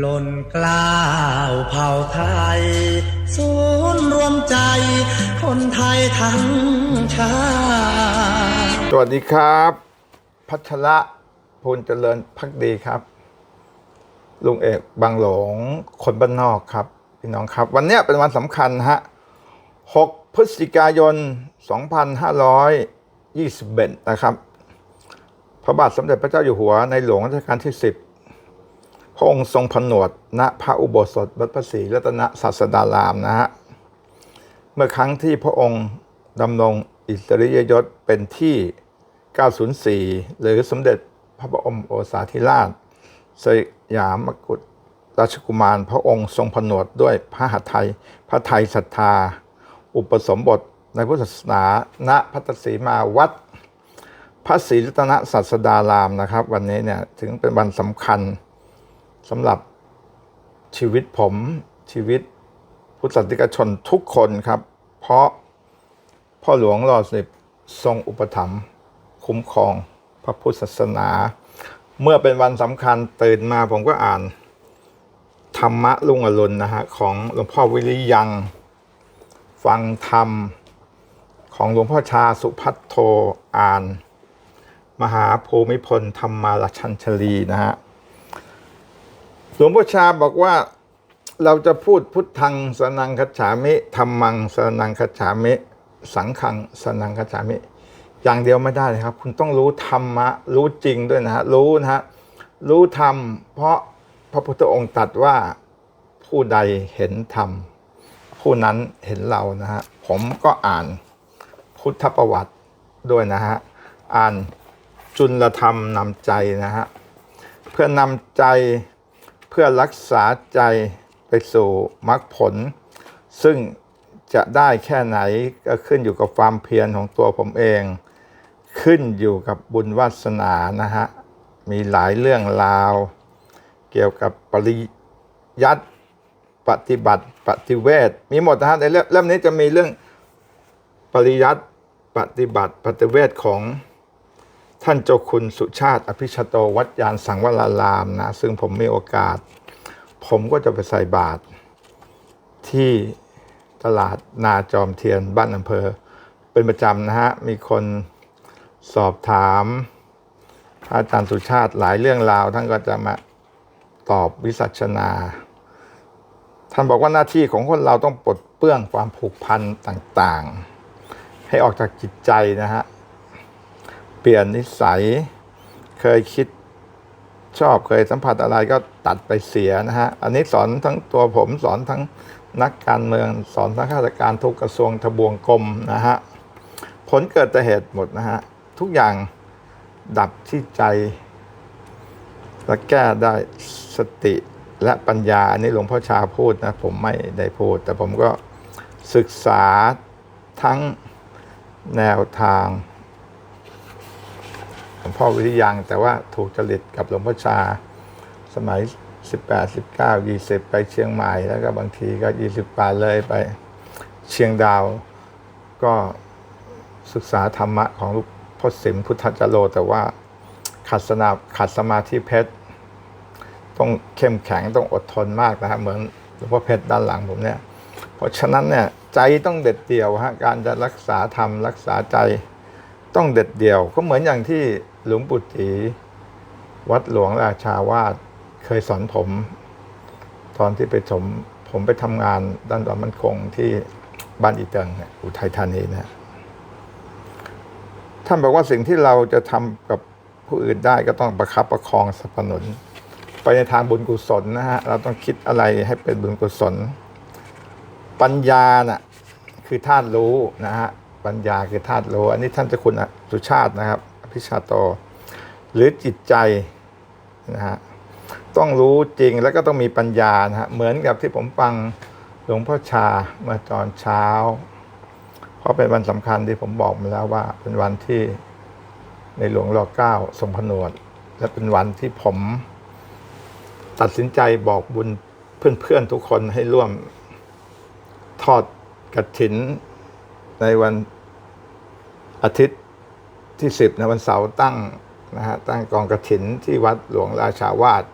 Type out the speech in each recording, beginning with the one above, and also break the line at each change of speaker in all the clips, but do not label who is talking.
หล่นกล้าวเผ่าไทย ศูนย์รวมใจ คนไทยทั้งชาติ
สวัสดีครับ พัชระพลเจริญพักดีครับ ลุงเอกบางหลงคนบ้านนอกครับ พี่น้องครับ วันนี้เป็นวันสำคัญฮะ 6 พฤศจิกายน 2521 นะครับ พระบาทสมเด็จพระเจ้าอยู่หัวในหลวงรัชกาลที่ 10 พระองค์ทรงผนวดณพระอุโบสถวัดพระศรีรัตนศาสดารามนะฮะ เมื่อครั้งที่พระองค์ดำรงอิสริยยศเป็นที่ 904 หรือสมเด็จพระบรมโอษาธิราช สยามกุฎราชกุมารพระองค์ทรงผนวดด้วยพระหัตถ์ไทยพระไทยศรัทธา อุปสมบทในพุทธศาสนาณพัตตสีมาวัดพระศรีรัตนศาสดารามนะครับ วันนี้เนี่ยถึงเป็นวันสำคัญ สำหรับชีวิตผมชีวิตพุทธศาสนิกชนทุกคนครับ เพราะพ่อหลวงรอสิบทรงอุปถัมภ์คุ้มครองพระพุทธศาสนา เมื่อเป็นวันสำคัญตื่นมาผมก็อ่าน ธรรมะลุงอรุณนะฮะของหลวงพ่อวิริยัง ฟังธรรมของหลวงพ่อชาสุพัทโทอ่าน มหาภูมิพลธรรมาลชัญชลีนะฮะ หลวงพ่อชาบอกว่าเราจะพูดพุทธังสนังคัจฉามิธรรมังสนังคัจฉามิสังขังสนังคัจฉามิอย่างเดียวไม่ได้เลยครับ คุณต้องรู้ธรรมะ รู้จริงด้วยนะฮะรู้นะฮะรู้ธรรม เพราะพระพุทธองค์ตรัสว่าผู้ใดเห็นธรรม ผู้นั้นเห็นเรานะฮะผมก็อ่านพุทธประวัติด้วยนะฮะอ่านจุลธรรมนำใจนะฮะเพื่อนำใจ เพื่อรักษาใจไปสู่มรรคผล ซึ่งจะได้แค่ไหนก็ขึ้นอยู่กับความเพียรของตัวผมเอง ขึ้นอยู่กับบุญวาสนานะฮะ มีหลายเรื่องราว เกี่ยวกับปริยัติปฏิบัติปฏิเวทมีหมดนะฮะในเล่มเล่มนี้จะมีเรื่องปริยัติปฏิบัติปฏิเวทของ ท่านเจ้าคุณสุชาติ อภิชโตวัดยานสังวรารามนะ ซึ่งผมมีโอกาส ผมก็จะไปใส่บาตรที่ตลาดนาจอมเทียนบ้านอำเภอ เป็นประจำนะฮะ มีคนสอบถามอาจารย์สุชาติหลายเรื่องราว ท่านก็จะมาตอบวิสัชนา ท่านบอกว่าหน้าที่ของคนเราต้องปลดเปลื้องความผูกพันต่างๆ ให้ออกจากจิตใจนะฮะ เปลี่ยนนิสัย เคยคิดชอบเคยสัมผัสอะไรก็ตัดไปเสียนะฮะ อันนี้สอนทั้งตัวผมสอนทั้งนักการเมือง สอนทั้งข้าราชการทุกกระทรวงทบวงกรมนะฮะ ผลเกิดแต่เหตุหมดนะฮะ ทุกอย่างดับที่ใจและแก้ได้สติและปัญญา อันนี้หลวงพ่อชาพูดนะ ผมไม่ได้พูด แต่ผมก็ศึกษาทั้งแนวทาง หลวงพ่อวิริยังแต่ว่าถูกจริตกับหลวงพ่อชา สมัย 18 19 20 ไปเชียงใหม่ แล้วก็บางทีก็ 20ปาเลยไปเชียงดาว ก็ศึกษาธรรมะของหลวงพ่อสิมพุทธจโรแต่ว่าขัดสนาขัดสมาธิเพชร ต้องเข้มแข็งต้องอดทนมากนะครับเหมือนหลวงพ่อเพชรด้านหลังผมเนี่ย เพราะฉะนั้นเนี่ยใจต้องเด็ดเดี่ยวฮะการจะรักษาธรรมรักษาใจต้องเด็ดเดี่ยวก็เหมือนอย่างที่ หลวงปู่ตีวัดหลวงราชาวาสเคยสอนผม ตอนที่ไปชมผมไปทำงานด้านความมั่นคงที่บ้านอีเติงอุทัยธานีนะท่านบอกว่าสิ่งที่เราจะทำกับผู้อื่นได้ก็ต้องประคับประคองสนับสนุน ไปในทางบุญกุศลนะฮะ เราต้องคิดอะไรให้เป็นบุญกุศล ปัญญาน่ะคือธาตุรู้นะฮะ ปัญญาคือธาตุรู้ อันนี้ท่านจ้าคุณสุชาตินะครับ อภิชาโต หรือจิตใจนะฮะต้องรู้จริงแล้วก็ต้องมีปัญญานะฮะเหมือนกับที่ผมฟังหลวงพ่อชาเมื่อตอนเช้า เพราะเป็นวันสำคัญที่ผมบอกมาแล้วว่า เป็นวันที่ในหลวงรอเก้าทรงผนวด และเป็นวันที่ผมตัดสินใจบอกบุญเพื่อนๆทุกคนให้ร่วมทอดกระถินในวันอาทิตย์ ที่สิบในวันเสาร์ตั้งนะฮะตั้งกองกระถินที่วัดหลวงราชาวาส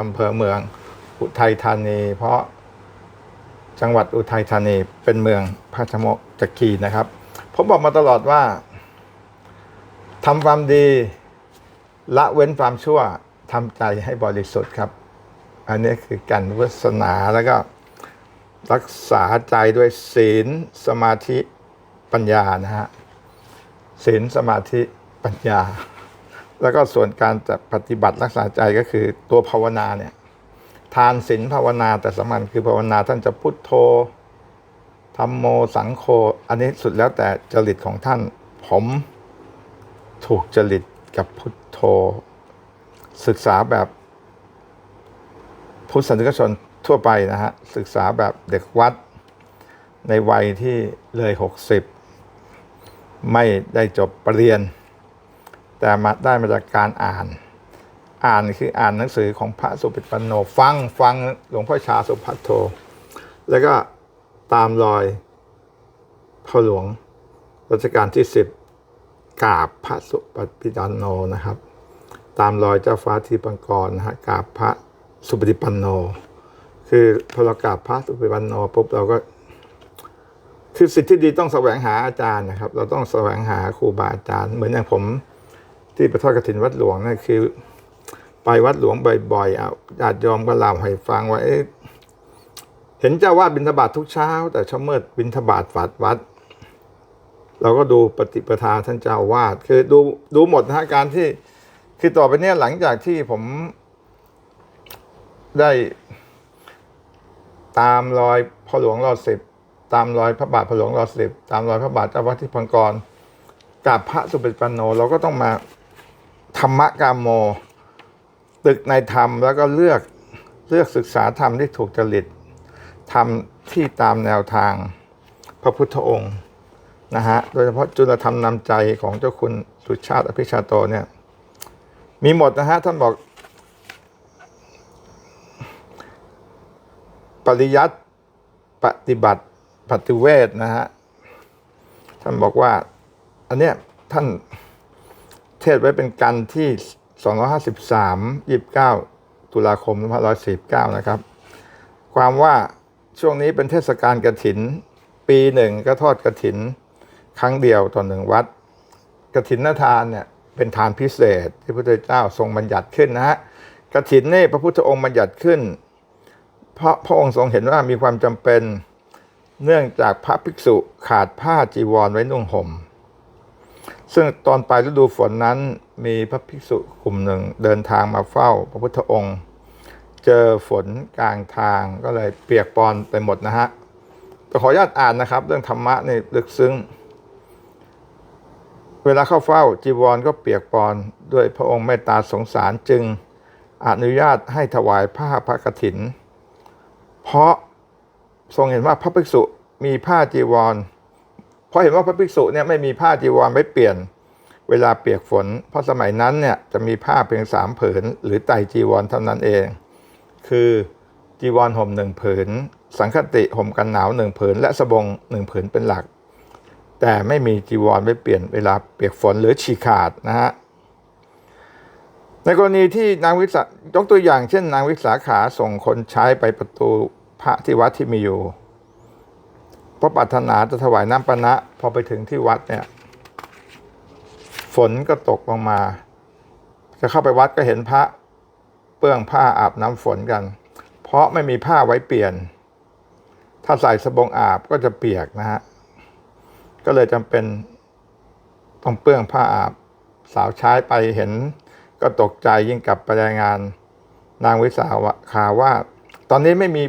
อำเภอเมืองอุทัยธานี เพราะจังหวัดอุทัยธานีเป็นเมืองพระชโมจักรีนะครับ ผมบอกมาตลอดว่าทำความดีละเว้นความชั่วทำใจให้บริสุทธิ์ครับ อันนี้คือการวาสนาแล้วก็รักษาใจด้วยศีลสมาธิปัญญานะฮะ ศีลสมาธิปัญญา แล้วก็ส่วนการจะปฏิบัติรักษาใจก็คือตัวภาวนาเนี่ยทานศีลภาวนาแต่สำคัญคือภาวนาท่านจะพุทโธธรรมโมสังโฆอันนี้สุดแล้วแต่จริตของท่าน ผมถูกจริตกับพุทโธ ศึกษาแบบพุทธศาสนิกชนทั่วไปนะฮะ ศึกษาแบบเด็กวัดในวัยที่เลยหกสิบ ไม่ได้จบปรริญญาแต่มาได้มาจากการอ่าน อ่านคืออ่านหนังสือของพระสุปิปันโนฟังฟังหลวงพ่อชาสุภัทโท แล้วก็ตามรอยพ่อหลวงรัชกาลที่สิบกราบพระสุปฏิปันโนนะครับ ตามรอยเจ้าฟ้าทีปังกรนะฮะกราบพระสุปฏิปันโน คือพอเรากราบพระสุปฏิปันโนปุ๊บเราก็ คือสิ่งที่ดีต้องแสวงหาอาจารย์นะครับ เราต้องแสวงหาครูบาอาจารย์ เหมือนอย่างผมที่ประทอดกฐินวัดหลวงนั่นคือ ไปวัดหลวงบ่อยๆอะญาติโยมก็เล่าให้ฟังว่าเอ๊ะเห็นเจ้าวาดบิณฑบาตทุกเช้า แต่เช้ามืดบิณฑบาตฝาดวัด เราก็ดูปฏิปทาท่านเจ้าวาดคือดูดูหมดนะการที่คือต่อไปเนี้หลังจากที่ผมได้ตามรอยพ่อหลวงรอสิบ ตามรอยพระบาทพ่อหลวงรอสิบตามรอยพระบาทเจ้าวัดที่พังกรกับพระสุปิปันโนเราก็ต้องมาธรรมกามโม ตึกในธรรมแล้วก็เลือกเลือกศึกษาธรรมที่ถูกจริตธรรมที่ตามแนวทางพระพุทธองค์นะฮะโดยเฉพาะจุลธรรมนำใจของเจ้าคุณสุชาติอภิชาโตเนี่ยมีหมดนะฮะท่านบอก ปริยัติปฏิบัติ ปฏิเวทนะฮะท่านบอกว่า อันเนี้ยท่านเทศไว้เป็นกันที่ 253 29 ตุลาคม2549 นะครับ ความว่าช่วงนี้เป็นเทศกาลกระถิน ปีหนึ่งก็ทอดกระถิน ครั้งเดียวต่อหนึ่งวัดกระถินนทานเนี่ยเป็นทานพิเศษที่พระพุทธเจ้าทรงบัญญัติขึ้นนะฮะกระถินนี่พระพุทธองค์บัญญัติขึ้น เพราะพระองค์ทรงเห็นว่ามีความจำเป็น เนื่องจากพระภิกษุขาดผ้าจีวรไว้นุ่งห่ม ซึ่งตอนปลายฤดูฝนนั้นมีพระภิกษุกลุ่มหนึ่งเดินทางมาเฝ้าพระพุทธองค์ เจอฝนกลางทางก็เลยเปียกปอนไปหมดนะฮะแต่ขออนุญาตอ่านนะครับ เรื่องธรรมะนี่ลึกซึ้ง เวลาเข้าเฝ้าจีวรก็เปียกปอนด้วยพระองค์เมตตาสงสารจึงอนุญาตให้ถวายผ้าพระกฐิน เพราะ ทรงเห็นว่าพระภิกษุมีผ้าจีวร เพราะเห็นว่าพระภิกษุเนี่ยไม่มีผ้าจีวรไว้เปลี่ยน เวลาเปียกฝน เพราะสมัยนั้นเนี่ยจะมีผ้าเพียงสามผืน หรือไตจีวรเท่านั้นเอง คือจีวรห่มหนึ่งผืน สังคติห่มกันหนาวหนึ่งผืน และสบงหนึ่งผืนเป็นหลัก แต่ไม่มีจีวรไว้เปลี่ยนเวลาเปียกฝนหรือฉีกขาดนะฮะในกรณีที่นางวิสายกตัวอย่างเช่น นางวิสาขาส่งคนใช้ไปประตู พระที่วัดที่มีอยู่เพราะปรารถนาจะถวายน้ำปานะพอไปถึงที่วัดเนี่ย ฝนก็ตกลงมา จะเข้าไปวัดก็เห็นพระเปื้องผ้าอาบน้ำฝนกัน เพราะไม่มีผ้าไว้เปลี่ยน ถ้าใส่สบงอาบก็จะเปียกนะฮะ ก็เลยจำเป็นต้องเปื้องผ้าอาบสาวใช้ไปเห็นก็ตกใจยิ่งกลับไปรายงาน นางวิสาขาว่า ตอนนี้ไม่มี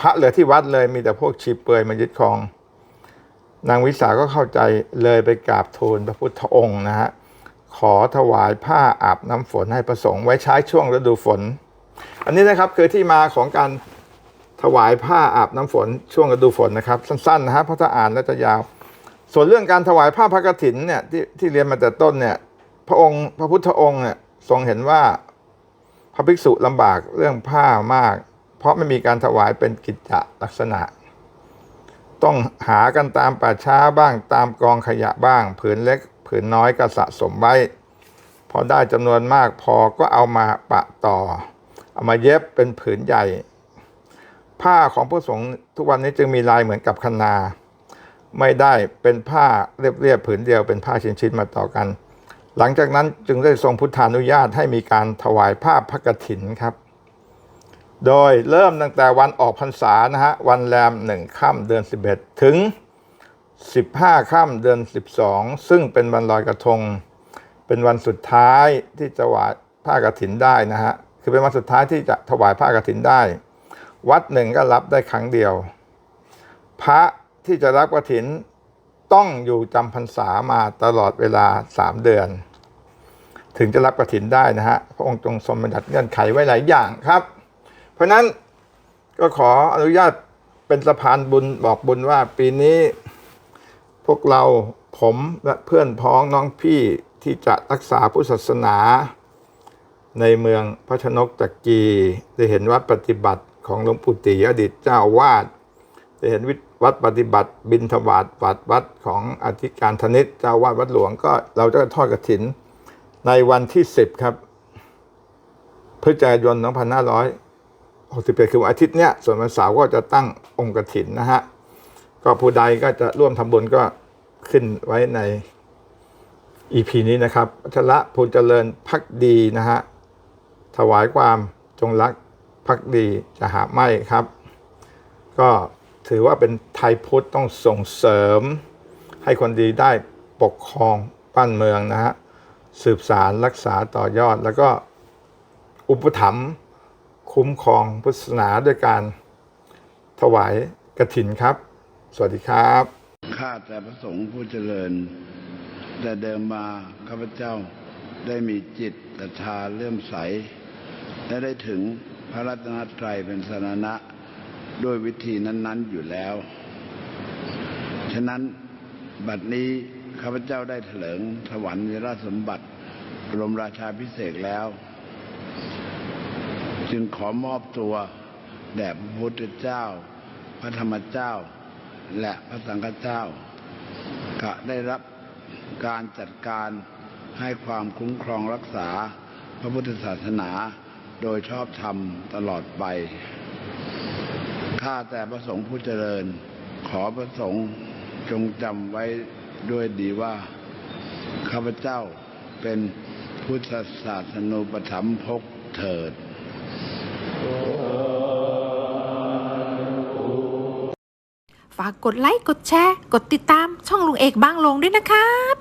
พระเหลือที่วัดเลยมีแต่พวกชีเปลือยมายึดครอง นางวิสาก็เข้าใจเลยไปกราบทูลพระพุทธองค์นะฮะขอถวายผ้าอาบน้ำฝนให้ประสงค์ไว้ใช้ช่วงฤดูฝน อันนี้นะครับคือที่มาของการถวายผ้าอาบน้ำฝนช่วงฤดูฝนนะครับ สั้นๆนะฮะเพราะถ้าอ่านแล้วจะยาว ส่วนเรื่องการถวายผ้าพระกฐินเนี่ยที่ที่เรียนมาแต่ต้นเนี่ยพระองค์พระพุทธองค์เนี่ยทรงเห็นว่าพระภิกษุลำบากเรื่องผ้ามาก เพราะไม่มีการถวายเป็นกิจจลักษณะ ต้องหากันตามป่าช้าบ้างตามกองขยะบ้าง ผืนเล็กผืนน้อยก็สะสมไว้ พอได้จำนวนมากพอก็เอามาปะต่อ เอามาเย็บเป็นผืนใหญ่ ผ้าของพระสงฆ์ทุกวันนี้จึงมีลายเหมือนกับคนา ไม่ได้เป็นผ้าเรียบๆผืนเดียวเป็นผ้าชิ้นๆมาต่อกัน หลังจากนั้นจึงได้ทรงพุทธานุญาตให้มีการถวายผ้าพระกฐินครับ โดยเริ่มตั้งแต่วันออกพรรษานะฮะวันแรมหนึ่งค่ำเดือน 11 ถึง 15 ค่ำเดือน 12 ซึ่งเป็นวันลอยกระทง เป็นวันสุดท้ายที่จะถวายผ้ากฐินได้นะฮะคือเป็นวันสุดท้ายที่จะถวายผ้ากฐินได้ วัดหนึ่งก็รับได้ครั้งเดียว พระที่จะรับกฐินต้องอยู่จำพรรษามาตลอดเวลา 3 เดือน ถึงจะรับกฐินได้นะฮะพระองค์ทรงทรงบัติเงื่อนไขไว้หลายอย่างครับ ราะนั้นก็ขออนุญาตเป็นสะพานบุญบอกบุญว่าปีนี้ พวกเราผมและเพื่อนพ้องน้องพี่ที่จะรักษาพุทธศาสนา ในเมืองพระชนกตะกีได้เห็นวัดปฏิบัติของหลวงปู่ตีอดีตเจ้าวาดได้เห็นวัดปฏิบัติบินทบาทวัดวัดของอธิการธนิตเจ้าวาดวัดหลวงก็เราจะทอดกระถินในวันที่ 10 ครับพฤศจิกายน 61คือวันอาทิตย์เนี้ยส่วนวันเสาร์ก็จะตั้งองค์กฐินนะฮะก็ผู้ใดก็จะร่วมทำบุญก็ขึ้นไว้ใน EP นี้นะครับชระภูลเจริญพักดีนะฮะถวายความจงรักพักดีจะหาไม่ครับ ก็ถือว่าเป็นไทยพุทธต้องส่งเสริม ให้คนดีได้ปกครองบ้านเมืองนะฮะสืบสารรักษาต่อยอดแล้วก็อุปถัมภ์ คุ้มครองพุทธศาสนาด้วยการถวายกฐินครับ สวัสดีครับ
ข้าแต่พระสงฆ์ผู้เจริญ แต่เดิมมาข้าพเจ้าได้มีจิตศรัทธาเลื่อมใส และได้ถึงพระรัตนตรัยเป็นสรณะด้วยวิธีนั้น ๆอยู่แล้ว ฉะนั้นบัดนี้ข้าพเจ้าได้เถลิงถวรรค์วีรสมบัติบรมราชาพิเศษแล้ว จึงขอมอบตัวแด่พระพุทธเจ้า พระธรรมเจ้า และพระสังฆเจ้า ก็ได้รับการจัดการให้ความคุ้มครองรักษาพระพุทธศาสนาโดยชอบธรรมตลอดไป ข้าแต่พระสงฆ์ผู้เจริญ ขอพระสงฆ์จงจำไว้ด้วยดีว่า ข้าพเจ้าเป็นพุทธศาสนูปถัมภกเถิด
ฝากกดไลค์ กดแชร์ กดติดตามช่องลุงเอกบางลงด้วยนะครับ